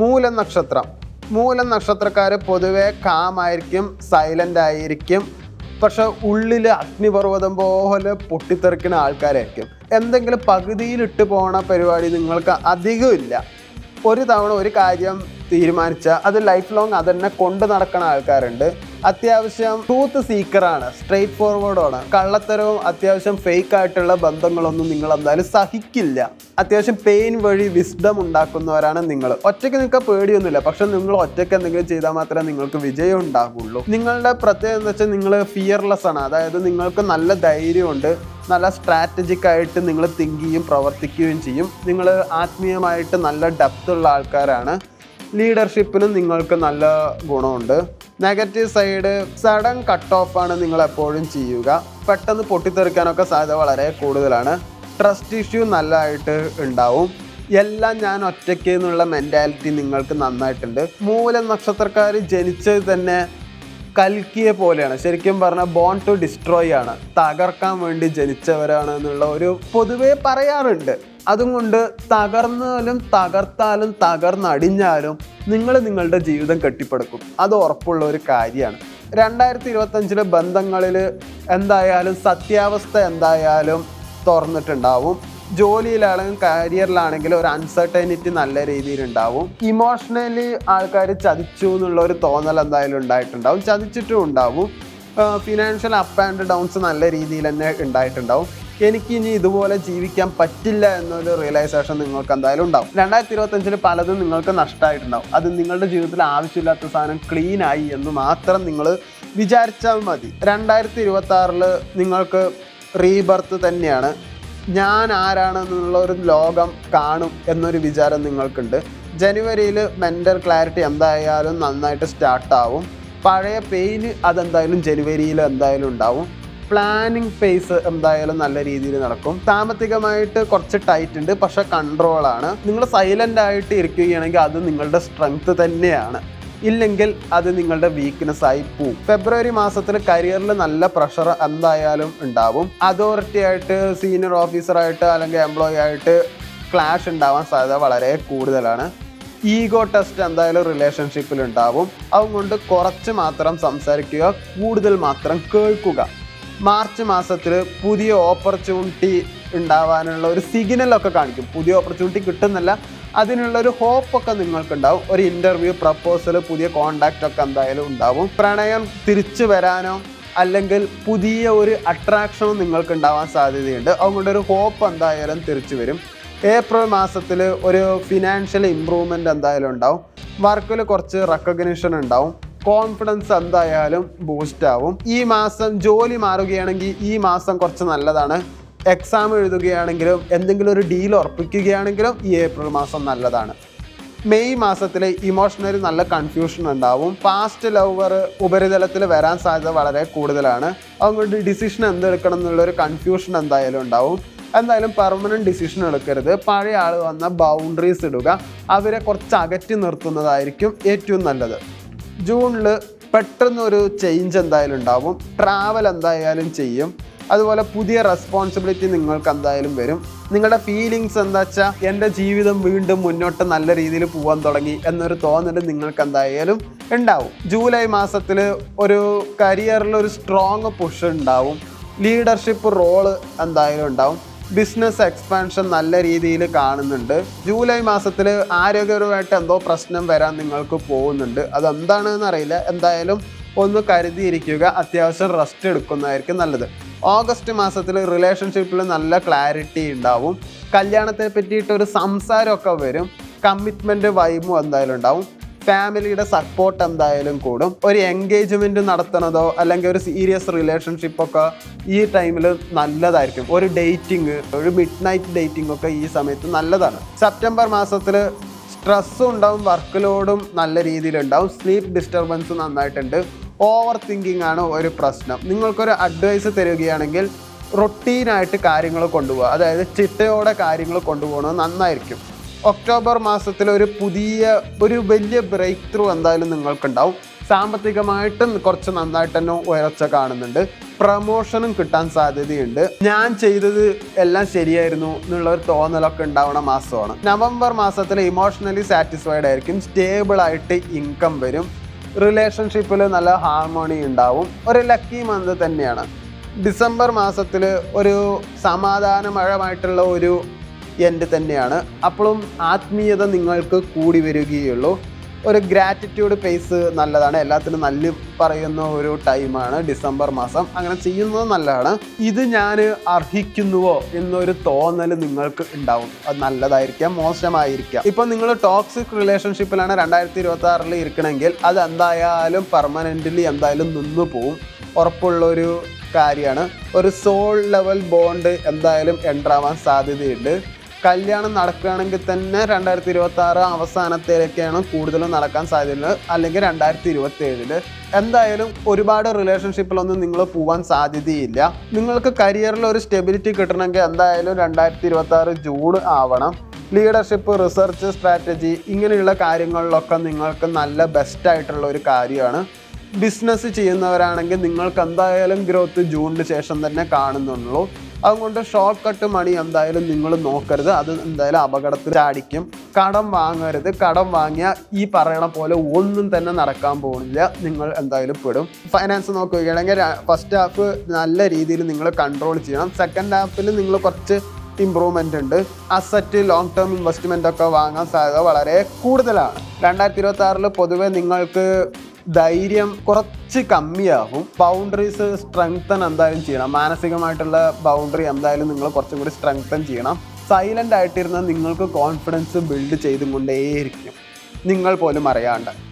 മൂലം നക്ഷത്രം മൂലം നക്ഷത്രക്കാർ പൊതുവെ കാമായിരിക്കും സൈലന്റ് ആയിരിക്കും. പക്ഷെ ഉള്ളിൽ അഗ്നിപർവതം പോലെ പൊട്ടിത്തെറിക്കുന്ന ആൾക്കാരായിരിക്കും. എന്തെങ്കിലും പകുതിയിലിട്ട് പോണ പരിപാടി നിങ്ങൾക്ക് അധികമില്ല ഒരു തവണ ഒരു കാര്യം തീരുമാനിച്ചാൽ അത് ലൈഫ് ലോങ് അതന്നെ കൊണ്ടു നടക്കുന്ന ആൾക്കാരുണ്ട്. അത്യാവശ്യം ട്രൂത്ത് സീക്കറാണ് സ്ട്രെയിറ്റ് ഫോർവേഡാണ് കള്ളത്തരവും അത്യാവശ്യം ഫേക്ക് ആയിട്ടുള്ള ബന്ധങ്ങളൊന്നും നിങ്ങൾ എന്തായാലും സഹിക്കില്ല. അത്യാവശ്യം പെയിൻ വഴി വിസ്ഡം ഉണ്ടാക്കുന്നവരാണ് നിങ്ങൾ. ഒറ്റയ്ക്ക് നിങ്ങൾക്ക് പേടിയൊന്നുമില്ല. പക്ഷെ നിങ്ങൾ ഒറ്റയ്ക്ക് എന്തെങ്കിലും ചെയ്താൽ മാത്രമേ നിങ്ങൾക്ക് വിജയം ഉണ്ടാകുള്ളൂ നിങ്ങളുടെ പ്രത്യേകത എന്ന് വെച്ചാൽ നിങ്ങൾ ഫിയർലെസ് ആണ്. അതായത് നിങ്ങൾക്ക് നല്ല ധൈര്യമുണ്ട്. നല്ല സ്ട്രാറ്റജിക് ആയിട്ട് നിങ്ങൾ തിങ്ക് ചെയ്യും പ്രവർത്തിക്കുകയും ചെയ്യും. നിങ്ങൾ ആത്മീയമായിട്ട് നല്ല ഡെപ്ത് ഉള്ള ആൾക്കാരാണ്. ലീഡർഷിപ്പിനും നിങ്ങൾക്ക് നല്ല ഗുണമുണ്ട്. Negative side sudden cut off ആണ് നിങ്ങൾ എപ്പോഴും ചെയ്യുക. പെട്ടെന്ന് പൊട്ടിത്തെറിക്കാനൊക്കെ സാധ്യത വളരെ കൂടുതലാണ്. ട്രസ്റ്റ് ഇഷ്യൂ നല്ലതായിട്ട് ഉണ്ടാവും. എല്ലാം ഞാൻ ഒറ്റയ്ക്ക് എന്നുള്ള മെന്റാലിറ്റി നിങ്ങൾക്ക് നന്നായിട്ടുണ്ട്. മൂല നക്ഷത്രക്കാർ ജനിച്ചത് തന്നെ കൽക്കിയെ പോലെയാണ്. ശരിക്കും പറഞ്ഞാൽ ബോൺ ടു ഡിസ്ട്രോയ് ആണ്. തകർക്കാൻ വേണ്ടി ജനിച്ചവരാണ് എന്നുള്ള ഒരു പൊതുവേ പറയാറുണ്ട്. അതുകൊണ്ട് തകർന്നാലും തകർത്താലും തകർന്നടിഞ്ഞാലും നിങ്ങൾ നിങ്ങളുടെ ജീവിതം കെട്ടിപ്പടുക്കും. അത് ഉറപ്പുള്ള ഒരു കാര്യമാണ്. രണ്ടായിരത്തി ഇരുപത്തഞ്ചിലെ ബന്ധങ്ങളിൽ എന്തായാലും സത്യാവസ്ഥ എന്തായാലും തുറന്നിട്ടുണ്ടാവും. ജോലിയിലാണെങ്കിലും കരിയറിലാണെങ്കിലും ഒരു അൺസർട്ടനിറ്റി നല്ല രീതിയിൽ ഉണ്ടാവും. ഇമോഷണലി ആൾക്കാർ ചതിച്ചു എന്നുള്ള ഒരു തോന്നൽ എന്തായാലും ഉണ്ടായിട്ടുണ്ടാവും. ചതിച്ചിട്ടും ഉണ്ടാവും. ഫിനാൻഷ്യൽ അപ്പ് ആൻഡ് ഡൗൺസ് നല്ല രീതിയിൽ തന്നെ ഉണ്ടായിട്ടുണ്ടാവും. എനിക്ക് ഇനി ഇതുപോലെ ജീവിക്കാൻ പറ്റില്ല എന്നൊരു റിയലൈസേഷൻ നിങ്ങൾക്ക് എന്തായാലും ഉണ്ടാവും. രണ്ടായിരത്തി ഇരുപത്തഞ്ചിൽ പലതും നിങ്ങൾക്ക് നഷ്ടമായിട്ടുണ്ടാവും അത് നിങ്ങളുടെ ജീവിതത്തിൽ ആവശ്യമില്ലാത്ത സാധനം ക്ലീൻ ആയി എന്ന് മാത്രം നിങ്ങൾ വിചാരിച്ചാൽ മതി. രണ്ടായിരത്തി ഇരുപത്തി ആറിൽ നിങ്ങൾക്ക് റീബർത്ത് തന്നെയാണ്. ഞാൻ ആരാണെന്നുള്ള ഒരു ലോകം കാണും എന്നൊരു വിചാരം നിങ്ങൾക്കുണ്ട്. ജനുവരിയിൽ മെന്റൽ ക്ലാരിറ്റി എന്തായാലും നന്നായിട്ട് സ്റ്റാർട്ടാവും പഴയ പെയിന് അതെന്തായാലും ജനുവരിയിൽ എന്തായാലും ഉണ്ടാവും. പ്ലാനിങ് ഫേസ് എന്തായാലും നല്ല രീതിയിൽ നടക്കും. സാമ്പത്തികമായിട്ട് കുറച്ച് ടൈറ്റ് ഉണ്ട് പക്ഷെ കൺട്രോളാണ് നിങ്ങൾ സൈലന്റ് ആയിട്ട് ഇരിക്കുകയാണെങ്കിൽ അത് നിങ്ങളുടെ സ്ട്രെങ്ത് തന്നെയാണ്. ഇല്ലെങ്കിൽ അത് നിങ്ങളുടെ വീക്ക്നെസ് ആയി പോവും. ഫെബ്രുവരി മാസത്തിൽ കരിയറിൽ നല്ല പ്രഷർ എന്തായാലും ഉണ്ടാവും. അതോറിറ്റി ആയിട്ട് സീനിയർ ഓഫീസറായിട്ട് അല്ലെങ്കിൽ എംപ്ലോയി ആയിട്ട് ക്ലാഷ് ഉണ്ടാവാൻ സാധ്യത വളരെ കൂടുതലാണ്. ഈഗോ ടെസ്റ്റ് എന്തായാലും റിലേഷൻഷിപ്പിൽ ഉണ്ടാവും. അതുകൊണ്ട് കുറച്ച് മാത്രം സംസാരിക്കുക കൂടുതൽ മാത്രം കേൾക്കുക. മാർച്ച് മാസത്തിൽ പുതിയ ഓപ്പർച്യൂണിറ്റി ഉണ്ടാവാനുള്ള ഒരു സിഗ്നലൊക്കെ കാണിക്കും. പുതിയ ഓപ്പർച്യൂണിറ്റി കിട്ടുന്നില്ല. അതിനുള്ള ഒരു ഹോപ്പൊക്കെ നിങ്ങൾക്കുണ്ടാവും. ഒരു ഇന്റർവ്യൂ പ്രപ്പോസൽ പുതിയ കോണ്ടാക്റ്റ് ഒക്കെ എന്തായാലും ഉണ്ടാവും. പ്രണയം തിരിച്ചു വരാനോ അല്ലെങ്കിൽ പുതിയ ഒരു അട്രാക്ഷനും നിങ്ങൾക്ക് ഉണ്ടാവാൻ സാധ്യതയുണ്ട്. അതുകൊണ്ട് ഒരു ഹോപ്പ് എന്തായാലും തിരിച്ചു വരും. ഏപ്രിൽ മാസത്തിൽ ഒരു ഫിനാൻഷ്യൽ ഇമ്പ്രൂവ്മെന്റ് എന്തായാലും ഉണ്ടാവും. വർക്കിൽ കുറച്ച് റെക്കഗ്നിഷൻ ഉണ്ടാവും. കോൺഫിഡൻസ് എന്തായാലും ബൂസ്റ്റ് ആവും. ഈ മാസം ജോലി മാറുകയാണെങ്കിൽ ഈ മാസം കുറച്ച് നല്ലതാണ്. എക്സാം എഴുതുകയാണെങ്കിലും എന്തെങ്കിലും ഒരു ഡീൽ ഉറപ്പിക്കുകയാണെങ്കിലും ഈ ഏപ്രിൽ മാസം നല്ലതാണ്. മെയ് മാസത്തിൽ ഇമോഷണലി നല്ല കൺഫ്യൂഷൻ ഉണ്ടാവും. പാസ്റ്റ് ലവർ ഉപരിതലത്തിൽ വരാൻ സാധ്യത വളരെ കൂടുതലാണ്. അതുകൊണ്ട് ഡിസിഷൻ എന്തെടുക്കണം എന്നുള്ളൊരു കൺഫ്യൂഷൻ എന്തായാലും ഉണ്ടാവും. എന്തായാലും പെർമനന്റ് ഡിസിഷൻ എടുക്കരുത്. പഴയ ആൾ വന്ന ബൗണ്ടറീസ് ഇടുക. അവരെ കുറച്ച് അകറ്റി നിർത്തുന്നതായിരിക്കും ഏറ്റവും നല്ലത്. ജൂണിൽ പെട്ടെന്നൊരു ചേഞ്ച് എന്തായാലും ഉണ്ടാവും. ട്രാവൽ എന്തായാലും ചെയ്യും. അതുപോലെ പുതിയ റെസ്പോൺസിബിലിറ്റി നിങ്ങൾക്ക് എന്തായാലും വരും. നിങ്ങളുടെ ഫീലിങ്സ് എന്താ വെച്ചാൽ എന്റെ ജീവിതം വീണ്ടും മുന്നോട്ട് നല്ല രീതിയിൽ പോകാൻ തുടങ്ങി എന്നൊരു തോന്നൽ നിങ്ങൾക്ക് എന്തായാലും ഉണ്ടാവും. ജൂലൈ മാസത്തിൽ ഒരു കരിയറിൽ ഒരു സ്ട്രോങ് പുഷ് ഉണ്ടാവും. ലീഡർഷിപ്പ് റോൾ എന്തായാലും ഉണ്ടാവും. ബിസിനസ് എക്സ്പാൻഷൻ നല്ല രീതിയിൽ കാണുന്നുണ്ട്. ജൂലൈ മാസത്തിൽ ആരോഗ്യപരമായിട്ട് എന്തോ പ്രശ്നം വരാൻ നിങ്ങൾക്ക് പോകുന്നുണ്ട്. അതെന്താണെന്ന് അറിയില്ല. എന്തായാലും ഒന്ന് കരുതിയിരിക്കുക. അത്യാവശ്യം റെസ്റ്റ് എടുക്കുന്നതായിരിക്കും നല്ലത്. ഓഗസ്റ്റ് മാസത്തിൽ റിലേഷൻഷിപ്പിൽ നല്ല ക്ലാരിറ്റി ഉണ്ടാവും. കല്യാണത്തെ പറ്റിയിട്ടൊരു സംസാരമൊക്കെ വരും. കമ്മിറ്റ്മെന്റ് വൈബും എന്തായാലും ഉണ്ടാവും. ഫാമിലിയുടെ സപ്പോർട്ട് എന്തായാലും കൂടും. ഒരു എൻഗേജ്മെന്റ് നടത്തണതോ അല്ലെങ്കിൽ ഒരു സീരിയസ് റിലേഷൻഷിപ്പ് ഒക്കെ ഈ ടൈമിൽ നല്ലതായിരിക്കും. ഒരു ഡേറ്റിംഗ് ഒരു മിഡ് നൈറ്റ് ഡേറ്റിംഗ് ഒക്കെ ഈ സമയത്ത് നല്ലതാണ്. സെപ്റ്റംബർ മാസത്തിൽ സ്ട്രെസ്സും ഉണ്ടാവും വർക്ക് ലോഡും നല്ല രീതിയിലുണ്ടാവും സ്ലീപ്പ് ഡിസ്റ്റർബൻസ് നന്നായിട്ടുണ്ട്. ഓവർ തിങ്കിങ് ആണ് ഒരു പ്രശ്നം. നിങ്ങൾക്കൊരു അഡ്വൈസ് തരികയാണെങ്കിൽ റൊട്ടീനായിട്ട് കാര്യങ്ങൾ കൊണ്ടുപോകുക അതായത് ചിട്ടയോടെ കാര്യങ്ങൾ കൊണ്ടുപോകണത് നന്നായിരിക്കും. ഒക്ടോബർ മാസത്തിൽ ഒരു പുതിയ ഒരു വലിയ ബ്രേക്ക് ത്രൂ എന്തായാലും നിങ്ങൾക്കുണ്ടാവും. സാമ്പത്തികമായിട്ടും കുറച്ച് നന്നായിട്ട് തന്നെ ഉയർച്ച കാണുന്നുണ്ട്. പ്രമോഷനും കിട്ടാൻ സാധ്യതയുണ്ട്. ഞാൻ ചെയ്തത് എല്ലാം ശരിയായിരുന്നു എന്നുള്ള ഒരു തോന്നലൊക്കെ ഉണ്ടാവുന്ന മാസമാണ്. നവംബർ മാസത്തിൽ ഇമോഷണലി സാറ്റിസ്ഫൈഡ് ആയിരിക്കും. സ്റ്റേബിൾ ആയിട്ട് ഇൻകം വരും. റിലേഷൻഷിപ്പിൽ നല്ല ഹാർമോണി ഉണ്ടാവും. ഒരു ലക്കി മന്ത് തന്നെയാണ്. ഡിസംബർ മാസത്തിൽ ഒരു സമാധാനമഴമായിട്ടുള്ള ഒരു എൻഡ് തന്നെയാണ്. അപ്പോഴും ആത്മീയത നിങ്ങൾക്ക് കൂടി വരികയുള്ളൂ. ഒരു ഗ്രാറ്റിറ്റ്യൂഡ് പേസ് നല്ലതാണ്. എല്ലാത്തിനും നല്ല പറയുന്ന ഒരു ടൈമാണ് ഡിസംബർ മാസം. അങ്ങനെ ചെയ്യുന്നത് നല്ലതാണ്. ഇത് ഞാൻ അർഹിക്കുന്നുവോ എന്നൊരു തോന്നൽ നിങ്ങൾക്ക് ഉണ്ടാവും. അത് നല്ലതായിരിക്കാം മോശമായിരിക്കാം. ഇപ്പം നിങ്ങൾ ടോക്സിക് റിലേഷൻഷിപ്പിലാണ് രണ്ടായിരത്തി ഇരുപത്തി ആറിൽ ഇരിക്കണമെങ്കിൽ അത് എന്തായാലും പെർമനന്റ്ലി എന്തായാലും നിന്നു പോവും. ഉറപ്പുള്ളൊരു കാര്യമാണ്. ഒരു സോൾ ലെവൽ ബോണ്ട് എന്തായാലും എന്റർ ആവാൻ സാധ്യതയുണ്ട്. കല്യാണം നടക്കുകയാണെങ്കിൽ തന്നെ രണ്ടായിരത്തി ഇരുപത്തി ആറ് അവസാനത്തിലേക്കാണ് കൂടുതലും നടക്കാൻ സാധ്യതയുള്ളത്. അല്ലെങ്കിൽ രണ്ടായിരത്തി ഇരുപത്തി ഏഴിൽ എന്തായാലും ഒരുപാട് റിലേഷൻഷിപ്പിലൊന്നും നിങ്ങൾ പോവാൻ സാധ്യതയില്ല. നിങ്ങൾക്ക് കരിയറിൽ ഒരു സ്റ്റെബിലിറ്റി കിട്ടണമെങ്കിൽ എന്തായാലും രണ്ടായിരത്തി ഇരുപത്തി ആറ് ജൂൺ ആവണം. ലീഡർഷിപ്പ് റിസർച്ച് സ്ട്രാറ്റജി ഇങ്ങനെയുള്ള കാര്യങ്ങളിലൊക്കെ നിങ്ങൾക്ക് നല്ല ബെസ്റ്റ് ആയിട്ടുള്ള ഒരു കാര്യമാണ്. ബിസിനസ് ചെയ്യുന്നവരാണെങ്കിൽ നിങ്ങൾക്ക് എന്തായാലും ഗ്രോത്ത് ജൂണിന് ശേഷം തന്നെ കാണുന്നുള്ളൂ. അതുകൊണ്ട് ഷോർട്ട് കട്ട് മണി എന്തായാലും നിങ്ങൾ നോക്കരുത്. അത് എന്തായാലും അപകടത്തിൽ അടിക്കും കടം വാങ്ങരുത്. കടം വാങ്ങിയ ഈ പറയണ പോലെ ഒന്നും തന്നെ നടക്കാൻ പോകുന്നില്ല നിങ്ങൾ എന്തായാലും പെടും. ഫൈനാൻസ് നോക്കുകയാണെങ്കിൽ ഫസ്റ്റ് ഹാഫ് നല്ല രീതിയിൽ നിങ്ങൾ കൺട്രോൾ ചെയ്യണം. സെക്കൻഡ് ഹാഫിൽ നിങ്ങൾ കുറച്ച് ഇമ്പ്രൂവ്മെന്റ് ഉണ്ട്. അസറ്റ് ലോങ് ടേം ഇൻവെസ്റ്റ്മെന്റ് ഒക്കെ വാങ്ങാൻ സാധ്യത വളരെ കൂടുതലാണ്. രണ്ടായിരത്തി ഇരുപത്തി ആറിൽ പൊതുവെ നിങ്ങൾക്ക് ധൈര്യം കുറച്ച് കമ്മിയാകും. ബൗണ്ടറീസ് സ്ട്രെങ്തൻ എന്തായാലും ചെയ്യണം. മാനസികമായിട്ടുള്ള ബൗണ്ടറി എന്തായാലും നിങ്ങൾ കുറച്ചും കൂടി സ്ട്രെങ്തൻ ചെയ്യണം. സൈലന്റ് ആയിട്ടിരുന്ന നിങ്ങൾക്ക് കോൺഫിഡൻസ് ബിൽഡ് ചെയ്തുകൊണ്ടേയിരിക്കും. നിങ്ങൾ പോലും അറിയാണ്ട്.